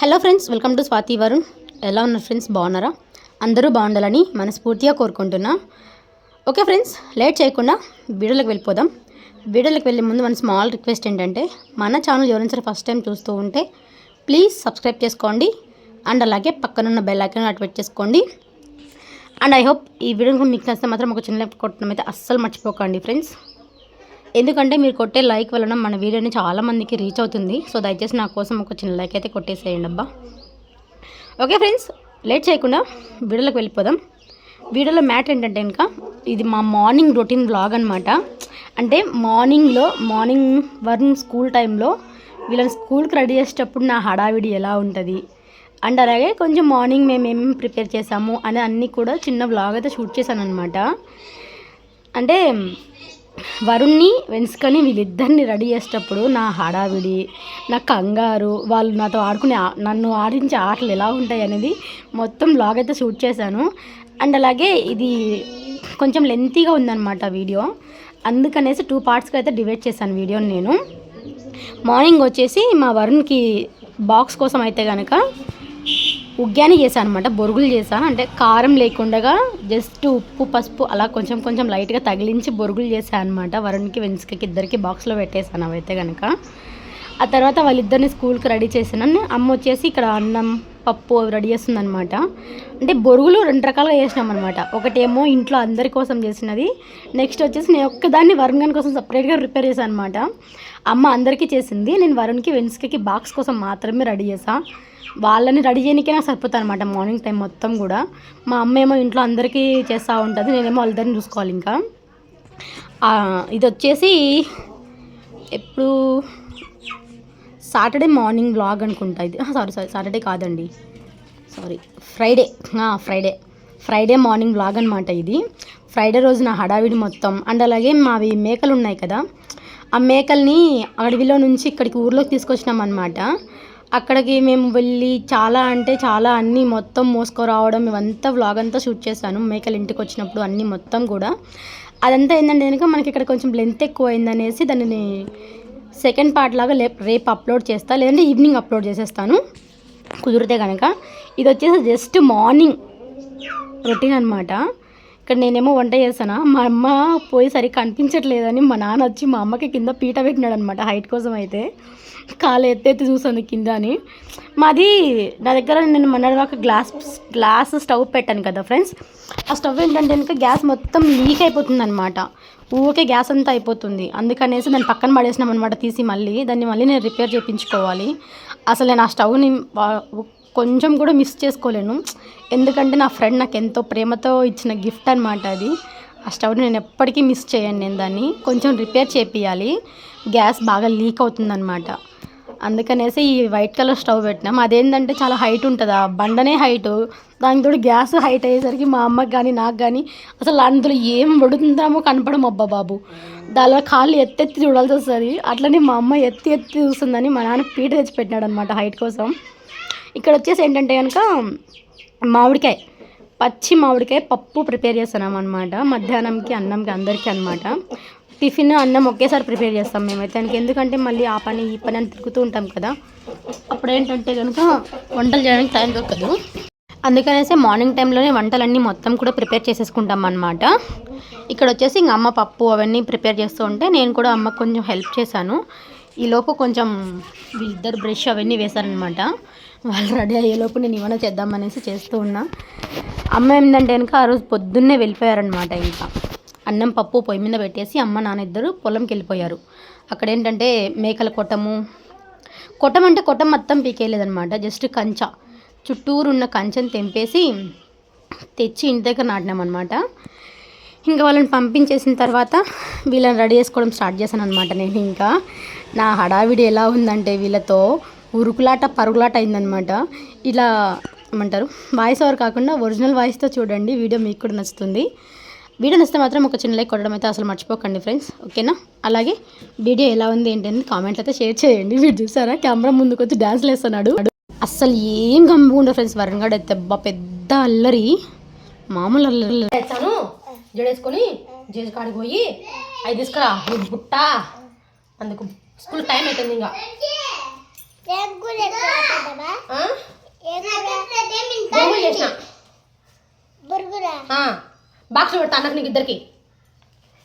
Hello friends welcome to Swathi Varun ఎలా ఉన్నారు friends బాగున్నారా? అందరూ బాగుండాలని మనస్ఫూర్తిగా కోరుకుంటున్నా. ఓకే ఫ్రెండ్స్ లేట్ చేయకుండా వీడియోలకు వెళ్ళిపోదాం. వీడియోలకు వెళ్ళే ముందు మన స్మాల్ రిక్వెస్ట్ ఏంటంటే మన ఛానల్ ఎవరైనా ఫస్ట్ టైం చూస్తూ ఉంటే ప్లీజ్ సబ్స్క్రైబ్ చేసుకోండి. అండ్ అలాగే పక్కనున్న బెల్ ఐకాన్ యాక్టివేట్ చేసుకోండి. అండ్ ఐ హోప్ ఈ వీడియో మీకు నచ్చితే మాత్రం ఒక చిన్న కొట్టడం అయితే అస్సలు మర్చిపోకండి ఫ్రెండ్స్ ఎందుకంటే మీరు కొట్టే లైక్ వలన మన వీడియోని చాలామందికి రీచ్ అవుతుంది. సో దయచేసి నా కోసం ఒక చిన్న లైక్ అయితే కొట్టేసేయండి అబ్బా. ఓకే ఫ్రెండ్స్ లేట్ చేయకుండా వీడియోలోకి వెళ్ళిపోదాం. వీడియోలో మ్యాటర్ ఏంటంటే ఇంకా ఇది మా మార్నింగ్ రొటీన్ బ్లాగ్ అనమాట అంటే మార్నింగ్లో మార్నింగ్ వర్న్ స్కూల్ టైంలో వీళ్ళని స్కూల్కి రెడీ చేసేటప్పుడు నా హడావిడి ఎలా ఉంటుంది? అండ్ అలాగే కొంచెం మార్నింగ్ మేము ప్రిపేర్ చేసాము అని అన్నీ కూడా చిన్న బ్లాగ్ అయితే షూట్ చేశాను అనమాట అంటే వరుణ్ణి వెన్స్కని వీళ్ళిద్దరిని రెడీ చేసేటప్పుడు నా హడావిడి నా కంగారు వాళ్ళు నాతో ఆడుకునే ఆ- నన్ను ఆడించే ఆటలు ఎలా ఉంటాయి అనేది మొత్తం బ్లాగ్ అయితే షూట్ చేశాను. అండ్ అలాగే ఇది కొంచెం లెంతీగా ఉందన్నమాట వీడియో. అందుకనేసి టూ పార్ట్స్కి అయితే డివైడ్ చేశాను వీడియోని నేను. మార్నింగ్ వచ్చేసి మా వరుణ్కి బాక్స్ కోసం అయితే కనుక ఉగ్గాని చేశాను అనమాట బొరుగులు చేశాను. అంటే కారం లేకుండా జస్ట్ ఉప్పు పసుపు అలా కొంచెం కొంచెం లైట్గా తగిలించి బొరుగులు చేశాను అనమాట వరుణ్కి వెన్స్కి ఇద్దరికి బాక్స్లో పెట్టేశాను అవైతే కనుక ఆ తర్వాత వాళ్ళిద్దరిని స్కూల్కి రెడీ చేసాను అమ్మ వచ్చేసి ఇక్కడ అన్నం పప్పు అవి రెడీ చేస్తుందన్నమాట. అంటే బొరుగులు రెండు రకాలుగా చేసినాం అనమాట ఒకటేమో ఇంట్లో అందరి కోసం చేసినది నెక్స్ట్ వచ్చేసి నేను ఒక్కదాన్ని వరుణ్ గారి కోసం సపరేట్గా ప్రిపేర్ చేశాను అనమాట అమ్మ అందరికీ చేసింది నేను వరుణ్కి వెన్స్కి బాక్స్ కోసం మాత్రమే రెడీ చేసాను వాళ్ళని రెడీ చేయడానికే నాకు సరిపోతాను అనమాట మార్నింగ్ టైం మొత్తం కూడా. మా అమ్మ ఏమో ఇంట్లో అందరికీ చేస్తూ ఉంటుంది నేనేమో వాళ్ళిద్దరిని చూసుకోవాలి ఇంకా. ఇది వచ్చేసి ఎప్పుడు సాటర్డే మార్నింగ్ వ్లాగ్ అనుకుంటా ఇది. సారీ సారీ సాటర్డే కాదండి. Sorry Friday. Friday. Friday morning vlog అనమాట ఇది. ఫ్రైడే రోజు నా హడావిడి మొత్తం. అండ్ అలాగే మావి మేకలు ఉన్నాయి కదా. ఆ మేకల్ని అడవిలో నుంచి ఇక్కడికి ఊర్లోకి తీసుకొచ్చినాం అనమాట అక్కడికి మేము వెళ్ళి చాలా అంటే చాలా అన్నీ మొత్తం మోసుకురావడం ఇవంతా వ్లాగ్ అంతా షూట్ చేశాను. మేకలు ఇంటికి వచ్చినప్పుడు అన్నీ మొత్తం కూడా. అదంతా ఏంటంటే కనుక మనకి ఇక్కడ కొంచెం లెంత్ ఎక్కువ అయిందనేసి దానిని సెకండ్ పార్ట్ లాగా రేపు అప్లోడ్ చేస్తా లేదంటే ఈవినింగ్ అప్లోడ్ చేసేస్తాను. కుదిరితే కనుక ఇది వచ్చేసి జస్ట్ మార్నింగ్ రొటీన్ అనమాట ఇక్కడ నేనేమో వంట చేస్తానా? మా అమ్మ పోయేసరికి కనిపించట్లేదని మా నాన్న వచ్చి మా అమ్మకి కింద పీట పెట్టినాడు అనమాట హైట్ కోసం అయితే. కాలు ఎత్తెత్తి చూసాను కింద అని. మాది నా దగ్గర నేను మొన్నటిదాకా గ్లాస్ గ్లాస్ స్టవ్ పెట్టాను కదా ఫ్రెండ్స్. ఆ స్టవ్ ఏంటంటే కనుక గ్యాస్ మొత్తం లీక్ అయిపోతుంది అనమాట ఊరికే గ్యాస్ అంతా అయిపోతుంది. అందుకనేసి దాన్ని పక్కన పడేసినాం అనమాట తీసి మళ్ళీ. దాన్ని మళ్ళీ నేను రిపేర్ చేయించుకోవాలి అసలు నేను ఆ స్టవ్ని కొంచెం కూడా మిస్ చేసుకోలేను. ఎందుకంటే నా ఫ్రెండ్ నాకు ఎంతో ప్రేమతో ఇచ్చిన గిఫ్ట్ అనమాట అది. ఆ స్టవ్ని నేను ఎప్పటికీ మిస్ చేయను నేను దాన్ని. కొంచెం రిపేర్ చేపియాలి గ్యాస్ బాగా లీక్ అవుతుందన్నమాట. అందుకనేసి ఈ వైట్ కలర్ స్టవ్ పెట్టినాం. అదేంటంటే చాలా హైట్ ఉంటుంది. ఆ బండనే హైట్. దానికి తోడు గ్యాస్ హైట్ అయ్యేసరికి మా అమ్మకి కానీ నాకు కానీ అసలు అందులో ఏం పడుతుందామో కనపడం అబ్బా బాబు. దానిలో కాళ్ళు ఎత్తెత్తి చూడాల్సి వస్తుంది. అట్లనే మా అమ్మ ఎత్తి ఎత్తి చూస్తుందని మా నాన్న పీట తెచ్చిపెట్టినాడు అనమాట హైట్ కోసం. ఇక్కడ వచ్చేసి ఏంటంటే కనుక మామిడికాయ పచ్చి మామిడికాయ పప్పు ప్రిపేర్ చేస్తున్నాం అనమాట మధ్యాహ్నంకి అన్నంకి అందరికీ అనమాట టిఫిన్ అన్నం ఒకేసారి ప్రిపేర్ చేస్తాం మేమైతే. దానికి ఎందుకంటే మళ్ళీ ఆ పని ఈ పని అని తిరుగుతూ ఉంటాం కదా. అప్పుడు ఏంటంటే కనుక వంటలు చేయడానికి టైం దొరకదు. అందుకనేసి మార్నింగ్ టైంలోనే వంటలన్నీ మొత్తం కూడా ప్రిపేర్ చేసేసుకుంటాం అనమాట ఇక్కడ వచ్చేసి ఇంక అమ్మ పప్పు అవన్నీ ప్రిపేర్ చేస్తూ ఉంటే నేను కూడా అమ్మకు కొంచెం హెల్ప్ చేశాను. ఈలోపు కొంచెం వీళ్ళిద్దరు బ్రష్ అవన్నీ వేశారనమాట వాళ్ళు రెడీ అయ్యేలోపు నేను ఏమైనా చేద్దామనేసి చేస్తూ ఉన్నా. అమ్మ ఏంటంటే కనుక ఆ రోజు పొద్దున్నే వెళ్ళిపోయారనమాట ఇంకా. అన్నం పప్పు పొయ్యి మీద పెట్టేసి అమ్మ నాన్న ఇద్దరు పొలంకి వెళ్ళిపోయారు. అక్కడ ఏంటంటే మేకల కొట్టము. కొట్టం అంటే కొట్టం మొత్తం పీకేయలేదనమాట జస్ట్ కంచ. చుట్టూరు ఉన్న కంచెని తెంపేసి తెచ్చి ఇంటి దగ్గర నాటినామన్నమాట. ఇంకా వాళ్ళని పంపించేసిన తర్వాత వీళ్ళని రెడీ చేసుకోవడం స్టార్ట్ చేశాను అనమాట నేను ఇంకా. నా హడావిడి ఎలా ఉందంటే వీళ్ళతో ఉరుకులాట పరుగులాట అయిందనమాట ఇలా ఏమంటారు? వాయిస్ ఓవర్ కాకుండా ఒరిజినల్ వాయిస్తో చూడండి. వీడియో మీకు కూడా నచ్చుతుంది. వీడియో నచ్చితే మాత్రం ఒక చిన్న లైక్ కొట్టడం అయితే అసలు మర్చిపోకండి ఫ్రెండ్స్. ఓకేనా? అలాగే వీడియో ఎలా ఉంది ఏంటని కామెంట్లు అయితే షేర్ చేయండి. వీడు చూసారా? కెమెరా ముందుకు వచ్చి డ్యాన్స్లు వేస్తున్నాడు అస్సలు ఏం గమ్ము ఉండవు ఫ్రెండ్స్. వరుణ్ గడ్ అయితే పెద్ద అల్లరి. మామూలు అల్లరి. జడేసుకొని జేసు కాడికి పోయి అవి తీసుకురా బుట్ట? అందుకు స్కూల్ టైం అవుతుంది ఇంకా. చేసిన. బాక్స్ పెడతా అన్నకు నీకు ఇద్దరికి.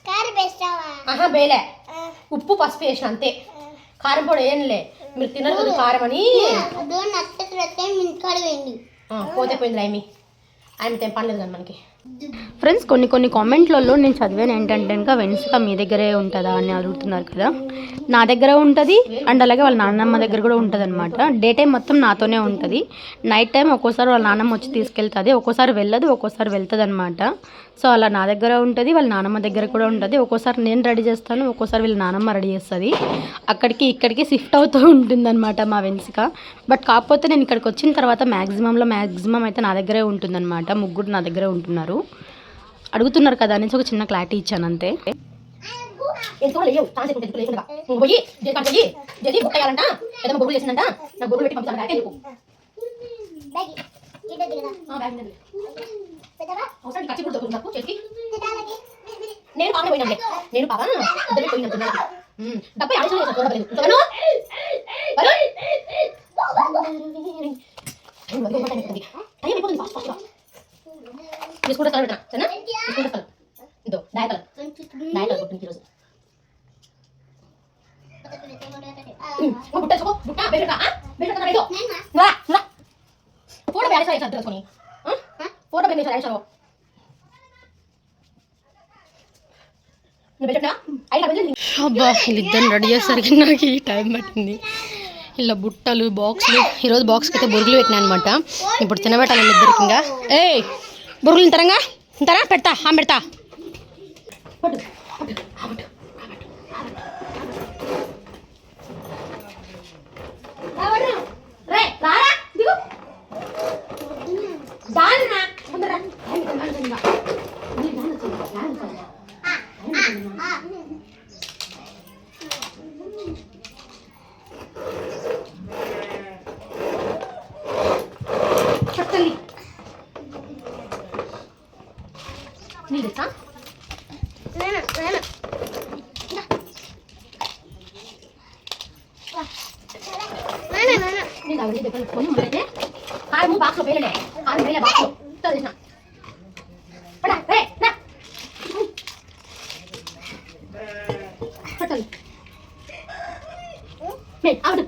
కారు వేస్తావా? ఆహా బేలే ఉప్పు పసుపు వేసిన అంతే. కారం పొడి ఏంలే మీరు తినరు కదా కారం అని పోతే పోయింది రాయమి ఆయన ఏం పని లేదు కదా మనకి. ఫ్రెండ్స్ కొన్ని కొన్ని కామెంట్లలో నేను చదివాను ఏంటంటే ఇంకా వెన్స్గా మీ దగ్గరే ఉంటుందా? అని అడుగుతున్నారు కదా. నా దగ్గర ఉంటుంది అండ్ అలాగే వాళ్ళ నాన్నమ్మ దగ్గర కూడా ఉంటుంది అనమాట డే టైం మొత్తం నాతోనే ఉంటుంది. నైట్ టైం ఒక్కోసారి వాళ్ళ నాన్నమ్మ వచ్చి తీసుకెళ్తుంది ఒక్కోసారి వెళ్ళదు ఒక్కోసారి వెళ్తుంది అనమాట సో అలా నా దగ్గర ఉంటుంది వాళ్ళ నాన్నమ్మ దగ్గర కూడా ఉంటుంది. ఒక్కోసారి నేను రెడీ చేస్తాను ఒక్కోసారి వీళ్ళ నాన్నమ్మ రెడీ చేస్తుంది. అక్కడికి ఇక్కడికి షిఫ్ట్ అవుతూ ఉంటుంది అనమాట మా వెన్సిక. బట్ కాకపోతే నేను ఇక్కడికి వచ్చిన తర్వాత మ్యాక్సిమంలో మ్యాక్సిమం అయితే నా దగ్గరే ఉంటుందన్నమాట. ముగ్గురు నా దగ్గరే ఉంటున్నారు. అడుగుతున్నారు కదా అనేసి ఒక చిన్న క్లారిటీ ఇచ్చాను అంతే. పెట్టి నేను పాపన పోయినాంలే నేను పాప ఇద్దరు పోయినాం డెబ్బై ఆలోచన చూడలేదు టైం అయిపోతుంది ఫాస్ట్ ఫాస్ట్గా కలర్ సరేనా కలర్ ఇదో డయా కలర్ కలర్ కొట్టింది ఈరోజు బుట్ట బుట్ట బెల్ట్ బెల్ట్ ఇదో రా రా ఫోటో బ్యాలెన్స్ అయ్యి సర్దు వేసుకొని ఫోటో అయినా బెల్ట్ అబ్బా వీళ్ళిద్దరిని రెడీ చేసరికి నాకు ఈ టైం పట్టింది. ఇలా బుట్టలు బాక్సులు ఈరోజు బాక్స్కి అయితే బురుగులు పెట్టినా అనమాట ఇప్పుడు తినబెట్టాలి వీళ్ళిద్దరికి ఇంకా. ఏ బురుగులు తింటారంగా తింటారా? పెడతా ఆ పెడతా. పట్టు రే రారా దిగు దానినా ముందరా పట్టలి నీళ్ళు ఇస్తా నాన్న mẹ, ăn được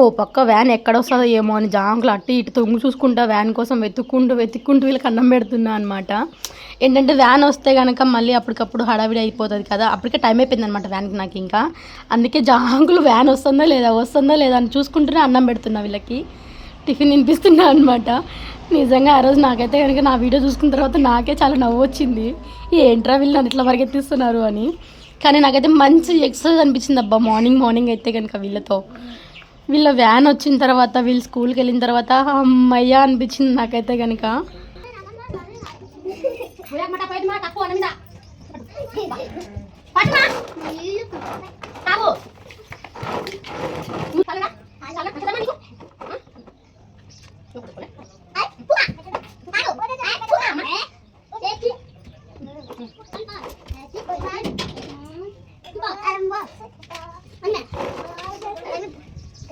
ఓ పక్క వ్యాన్ ఎక్కడ వస్తుందో ఏమో అని జాంకులు అట్టి ఇటు తొంగు చూసుకుంటా వ్యాన్ కోసం వెతుక్కుంటూ వెతుక్కుంటూ వీళ్ళకి అన్నం పెడుతున్నా అనమాట ఏంటంటే వ్యాన్ వస్తే కనుక మళ్ళీ అప్పటికప్పుడు హడావిడి అయిపోతుంది కదా. అప్పటికే టైం అయిపోయింది అనమాట వ్యాన్కి నాకు ఇంకా. అందుకే జాంకులు వ్యాన్ వస్తుందా లేదా వస్తుందా లేదా అని చూసుకుంటూనే అన్నం పెడుతున్నా వీళ్ళకి. టిఫిన్ వినిపిస్తున్నా అనమాట నిజంగా ఆ రోజు నాకైతే కనుక నా వీడియో చూసుకున్న తర్వాత నాకే చాలా నవ్వు వచ్చింది. ఏంట్రా వీళ్ళు నన్ను ఇట్లా పరిగెత్తిస్తున్నారు అని. కానీ నాకైతే మంచి ఎక్సర్సైజ్ అనిపించింది అబ్బా మార్నింగ్ మార్నింగ్ అయితే కనుక వీళ్ళతో. వీళ్ళ వ్యాన్ వచ్చిన తర్వాత వీళ్ళు స్కూల్కి వెళ్ళిన తర్వాత అమ్మయ్య అనిపించింది నాకైతే కనుక అన్న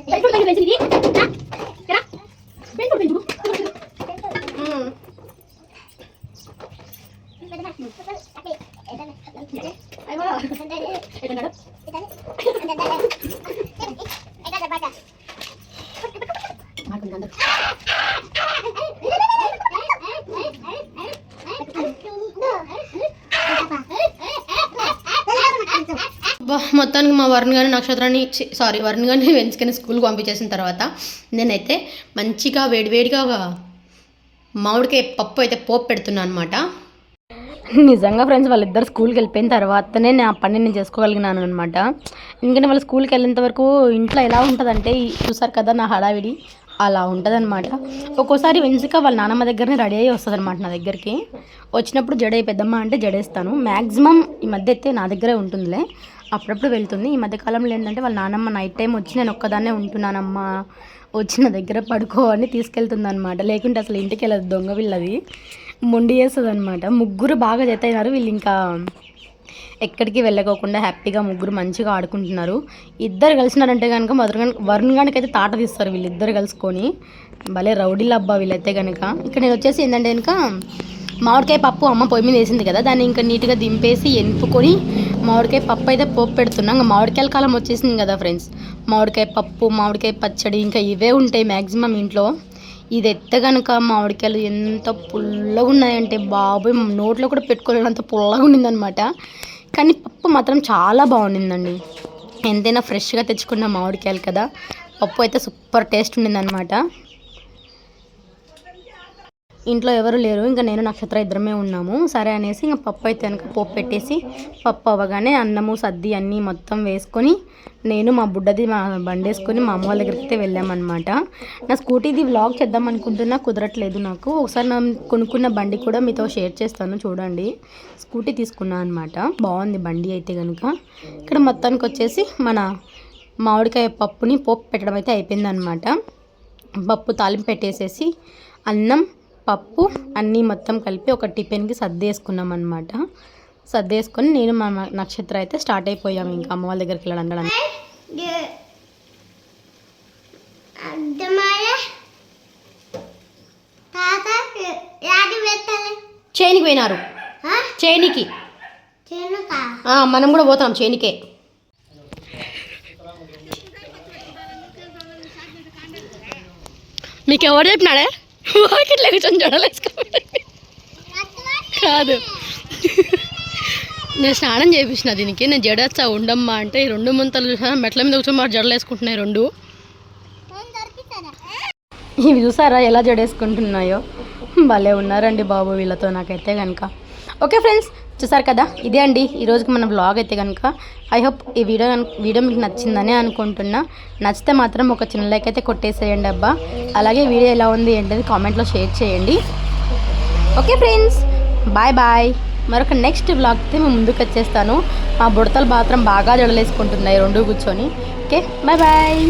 మీద మొత్తానికి మా వరుణ్ గారి నక్షత్రాన్ని సారీ వరుణ్ గారిని వెంచుకొని స్కూల్కి పంపించేసిన తర్వాత నేనైతే మంచిగా వేడివేడిగా ఒక మామిడికాయ పప్పు అయితే పోపు పెడుతున్నాను అనమాట నిజంగా ఫ్రెండ్స్ వాళ్ళిద్దరు స్కూల్కి వెళ్ళిపోయిన తర్వాతనే నా పని నేను చేసుకోగలిగినాను అనమాట ఎందుకంటే వాళ్ళు స్కూల్కి వెళ్ళేంత వరకు ఇంట్లో ఎలా ఉంటుందంటే చూసారు కదా నా హడావిడి? అలా ఉంటుందన్నమాట. ఒక్కోసారి వెన్సిక వాళ్ళ నాన్నమ్మ దగ్గరనే రెడీ అయ్యి వస్తుంది అనమాట నా దగ్గరికి. వచ్చినప్పుడు జడే పెద్దమ్మ అంటే జడేస్తాను. మ్యాక్సిమం ఈ మధ్య అయితే నా దగ్గరే ఉంటుందిలే. అప్పుడప్పుడు వెళ్తుంది. ఈ మధ్యకాలంలో ఏంటంటే వాళ్ళ నాన్నమ్మ నైట్ టైం వచ్చి నేను ఒక్కదాన్నే ఉంటున్నానమ్మా. వచ్చిన దగ్గర పడుకో అని తీసుకెళ్తుంది అనమాట లేకుంటే అసలు ఇంటికి వెళ్ళదు దొంగ వీళ్ళది. మొండి చేస్తుంది అనమాట ముగ్గురు బాగా జత అయినారు వీళ్ళు ఇంకా ఎక్కడికి వెళ్ళకోకుండా హ్యాపీగా ముగ్గురు మంచిగా ఆడుకుంటున్నారు. ఇద్దరు కలిసినారంటే కనుక మధుర వరుణ్ గానికి అయితే తాట తీస్తారు వీళ్ళిద్దరు కలుసుకొని. భలే రౌడీలు అబ్బా వీళ్ళైతే కనుక ఇక్కడ నేను వచ్చేసి ఏంటంటే కనుక మామిడికాయ పప్పు అమ్మ పొయ్యి మీద వేసింది కదా దాన్ని ఇంకా నీట్గా దింపేసి ఎంపుకొని మామిడికాయ పప్పు అయితే పోపు పెడుతున్నాం. ఇంకా మామిడికాయల కాలం వచ్చేసింది కదా ఫ్రెండ్స్ మామిడికాయ పప్పు మామిడికాయ పచ్చడి ఇంకా ఇవే ఉంటాయి మ్యాక్సిమం ఇంట్లో. ఇది ఎత్తే కనుక మామిడికాయలు ఎంత పుల్లగా ఉన్నాయంటే బాబోయ్ నోట్లో కూడా పెట్టుకోలేనంత పుల్లగా ఉండిందనమాట కానీ పప్పు మాత్రం చాలా బాగుండిందండి. ఎంతైనా ఫ్రెష్గా తెచ్చుకున్న మామిడికాయలు కదా. పప్పు అయితే సూపర్ టేస్ట్ ఉండిందనమాట ఇంట్లో ఎవరు లేరు ఇంకా నేను నక్షత్ర ఇద్దరమే ఉన్నాము. సరే అనేసి ఇంకా పప్పు అయితే కనుక పోపు పెట్టేసి పప్పు అవ్వగానే అన్నము సద్ది అన్నీ మొత్తం వేసుకొని నేను మా బుడ్డది మా బండి వేసుకొని మా అమ్మ వాళ్ళ దగ్గరికి అయితే వెళ్ళామన్నమాట. నా స్కూటీది వ్లాగ్ చేద్దాం అనుకుంటున్నా కుదరట్లేదు నాకు. ఒకసారి నా కొనుక్కున్న బండి కూడా మీతో షేర్ చేస్తాను చూడండి. స్కూటీ తీసుకున్నాను అనమాట బాగుంది బండి అయితే కనుక ఇక్కడ మొత్తానికి వచ్చేసి మన మామిడికాయ పప్పుని పోపు పెట్టడం అయితే అయిపోయిందనమాట పప్పు తాలింపు పెట్టేసేసి అన్నం పప్పు అన్నీ మొత్తం కలిపి ఒక టిఫిన్కి సర్దేసుకున్నాం అనమాట సర్దేసుకొని నేను మా నక్షత్ర అయితే స్టార్ట్ అయిపోయాము ఇంకా అమ్మ వాళ్ళ దగ్గరికి పెట్టాలి చేనికి పోయినారు. చేనికి. మనం కూడా పోతాం చేనికే. మీకు ఎవరు చెప్పినాడే? వాకిట్లో కూర్చొని జడలేసుకోండి కాదు. నేను స్నానం చేయించిన దీనికి. నేను జడేస్తా ఉండమ్మా అంటే ఈ రెండు ముంతలు చూసాను మెట్ల మీద కూర్చొని మాట జడలేసుకుంటున్నాయి రెండు. ఇవి చూసారా ఎలా జడేసుకుంటున్నాయో? భలే ఉన్నారండి బాబు వీళ్ళతో నాకైతే కనుక ఓకే ఫ్రెండ్స్ చూసారు కదా? ఇదే అండి. ఈ రోజుకి మన బ్లాగ్ అయితే కనుక ఐ హోప్ ఈ వీడియో వీడియో మీకు నచ్చిందని అనుకుంటున్నా. నచ్చితే మాత్రం ఒక చిన్న లైక్ అయితే కొట్టేసేయండి అబ్బా. అలాగే వీడియో ఎలా ఉంది ఏంటది కామెంట్లో షేర్ చేయండి. ఓకే ఫ్రెండ్స్ బాయ్ బాయ్ మరొక నెక్స్ట్ బ్లాగ్తో మేము ముందుకు వచ్చేస్తాను. మా బుడతలు మాత్రం బాగా జడలేసుకుంటున్నాయి రెండు కూర్చొని. Okay bye bye